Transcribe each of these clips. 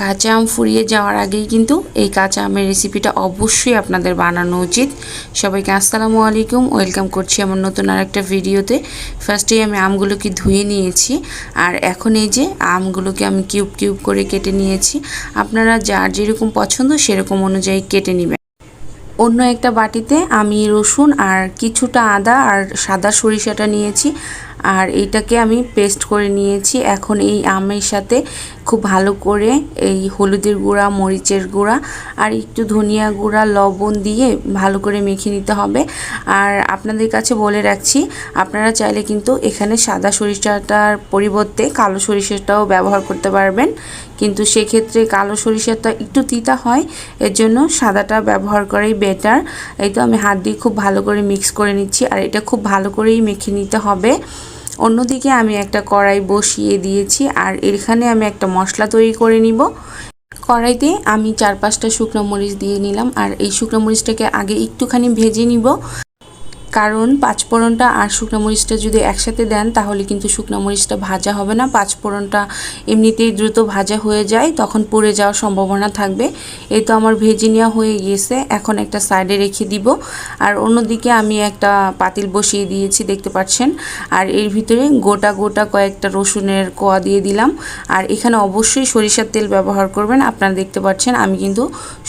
কাঁচা আম ফুরিয়ে যাওয়ার আগেই কিন্তু এই কাঁচা আমের রেসিপিটা অবশ্যই আপনাদের বানানো উচিত। সবাইকে আসসালামু আলাইকুম। ওয়েলকাম করছি আমার নতুন আর একটা ভিডিওতে ফার্স্টেই আমি আমগুলোকে ধুয়ে নিয়েছি। আর এখন এই যে আমগুলোকে আমি কিউব কিউব করে কেটে নিয়েছি। আপনারা যার যেরকম পছন্দ সেরকম অনুযায়ী কেটে নেবেন। অন্য একটা বাটিতে আমি রসুন আর কিছুটা আদা আর সাদা সরিষাটা নিয়েছি। আর এইটাকে আমি পেস্ট করে নিয়েছি। এখন এই আমের সাথে খুব ভালো করে এই হলুদের গুঁড়া, মরিচের গুঁড়া আর একটু ধনিয়া গুঁড়া, লবণ দিয়ে ভালো করে মেখে নিতে হবে। আর আপনাদের কাছে বলে রাখছি, আপনারা চাইলে কিন্তু এখানে সাদা সরিষাটার পরিবর্তে কালো সরিষাটাও ব্যবহার করতে পারবেন। কিন্তু সেক্ষেত্রে কালো সরিষাটা একটু তিতা হয়, এর জন্য সাদাটা ব্যবহার করাই বেটার এই তো আমি হাত দিয়ে খুব ভালো করে মিক্স করে নিচ্ছি, আর এটা খুব ভালো করেই মেখে নিতে হবে। অন্যদিকে আমি একটা কড়াই বসিয়ে দিয়েছি আর এখানে আমি একটা মশলা তৈরি করে নিব। কড়াইতে আমি চার পাঁচটা শুকনো মরিচ দিয়ে নিলাম আর এই শুকনো মরিচটাকে আগে একটুখানি ভেজে নিব। কারণ পাঁচফোড়নটা আর শুকনো মরিচটা যদি একসাথে দেন, তাহলে কিন্তু শুকনো মরিচটা ভাজা হবে না। পাঁচফোড়নটা এমনিতেই দ্রুত ভাজা হয়ে যায়, তখন পড়ে যাওয়ার সম্ভাবনা থাকবে। এই তো আমার ভেজে নেওয়া হয়ে গিয়েছে, এখন একটা সাইডে রেখে দিব। আর অন্যদিকে আমি একটা পাতিল বসিয়ে দিয়েছি, দেখতে পাচ্ছেন? আর এর ভিতরে গোটা গোটা কয়েকটা রসুনের কোয়া দিয়ে দিলাম। আর এখানে অবশ্যই সরিষার তেল ব্যবহার করবেন, আপনারা দেখতে পাচ্ছেন আমি কিন্তু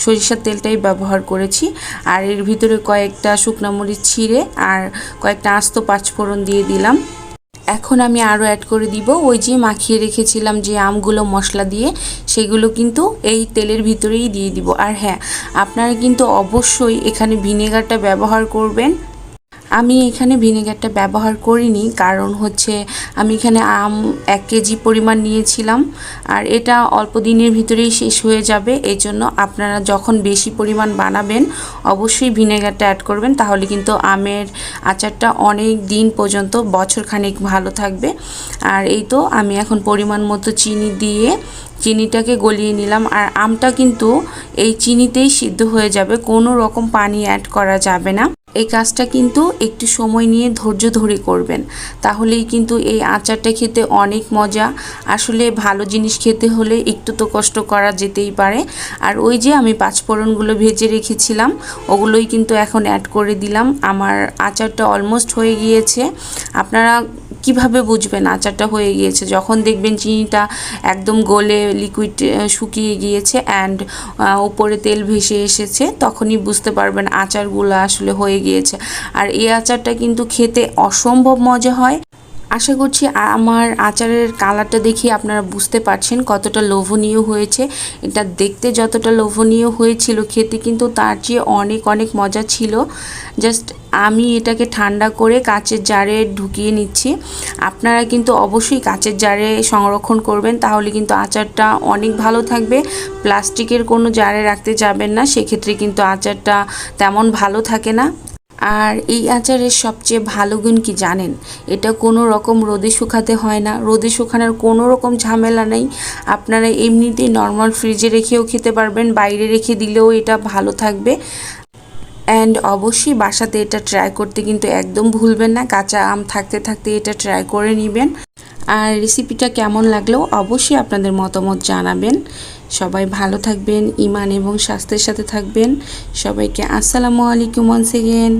সরিষার তেলটাই ব্যবহার করেছি। আর এর ভিতরে কয়েকটা শুকনো মরিচ ছিঁড়ে আর কয়েকটা আস্ত পাঁচফোড়ন দিয়ে দিলাম। এখন আমি আরও অ্যাড করে দিব। ওই যে মাখিয়ে রেখেছিলাম যে আমগুলো মশলা দিয়ে, সেগুলো কিন্তু এই তেলের ভিতরেই দিয়ে দিব। আর হ্যাঁ আপনারা কিন্তু অবশ্যই এখানে ভিনেগারটা ব্যবহার করবেন। আমি এখানে ভিনেগারটা ব্যবহার করিনি, কারণ হচ্ছে আমি এখানে আম এক কেজি পরিমাণ নিয়েছিলাম। আর এটা অল্প দিনের ভিতরেই শেষ হয়ে যাবে এই জন্য আপনারা যখন বেশি পরিমাণ বানাবেন, অবশ্যই ভিনেগারটা অ্যাড করবেন, তাহলে কিন্তু আমের আচারটা অনেক দিন পর্যন্ত বছর খানিক ভালো থাকবে। আর এই তো আমি এখন পরিমাণ মতো চিনি দিয়ে, চিনিটাকে গলিয়ে নিলাম। আর আমটা কিন্তু এই চিনিতেই সিদ্ধ হয়ে যাবে, কোনো রকম পানি অ্যাড করা যাবে না। এই কাজটা কিন্তু একটু সময় নিয়ে ধৈর্য ধরে করবেন। তাহলেই কিন্তু এই আচারটা খেতে অনেক মজা। আসলে ভালো জিনিস খেতে হলে একটু তো কষ্ট করা যেতেই পারে। আর ওই যে আমি পাঁচফোড়নগুলো ভেজে রেখেছিলাম, ওগুলোই কিন্তু এখন অ্যাড করে দিলাম। আমার আচারটা অলমোস্ট হয়ে গিয়েছে। আপনারা কীভাবে বুঝবেন? আচারটা হয়ে গিয়েছে। যখন দেখবেন চিনিটা একদম গলে লিকুইড শুকিয়ে গিয়েছে অ্যান্ড উপরে তেল ভেসে এসেছে, তখনই বুঝতে পারবেন আচারগুলো আসলে হয়ে গিয়েছে। আর এই আচারটা কিন্তু খেতে অসম্ভব মজা হয়। আশা করছি আমার আচারের কালারটা দেখে আপনারা বুঝতে পারছেন কতটা লোভনীয় হয়েছে। এটা দেখতে যতটা লোভনীয় হয়েছিল খেতে কিন্তু তার চেয়ে অনেক অনেক মজা ছিল। জাস্ট আমি এটাকে ঠান্ডা করে কাচের জারে ঢুকিয়ে নিচ্ছি। আপনারা কিন্তু অবশ্যই কাচের জারে সংরক্ষণ করবেন, তাহলে কিন্তু আচারটা অনেক ভালো থাকবে। প্লাস্টিকের কোনো জারে রাখতে যাবেন না, সেক্ষেত্রে কিন্তু আচারটা তেমন ভালো থাকে না। আর এই আচারের সবচেয়ে ভালো গুণ কি জানেন? এটা কোনো রকম রোদে শুকাতে হয় না, রোদে শুকানোর কোনো রকম ঝামেলা নেই। আপনারা এমনিতেই নর্মাল ফ্রিজে রেখেও খেতে পারবেন, বাইরে রেখে দিলেও এটা ভালো থাকবে। অ্যান্ড অবশ্যই বাসাতে এটা ট্রাই করতে কিন্তু একদম ভুলবেন না। কাঁচা আম থাকতে থাকতে এটা ট্রাই করে নেবেন। আর রেসিপিটা কেমন লাগলেও অবশ্যই আপনাদের মতামত জানাবেন। সবাই ভালো থাকবেন ইমান এবং স্বাস্থ্যের সাথে থাকবেন। সবাইকে আসসালামু আলাইকুম ওয়ান্স এগেন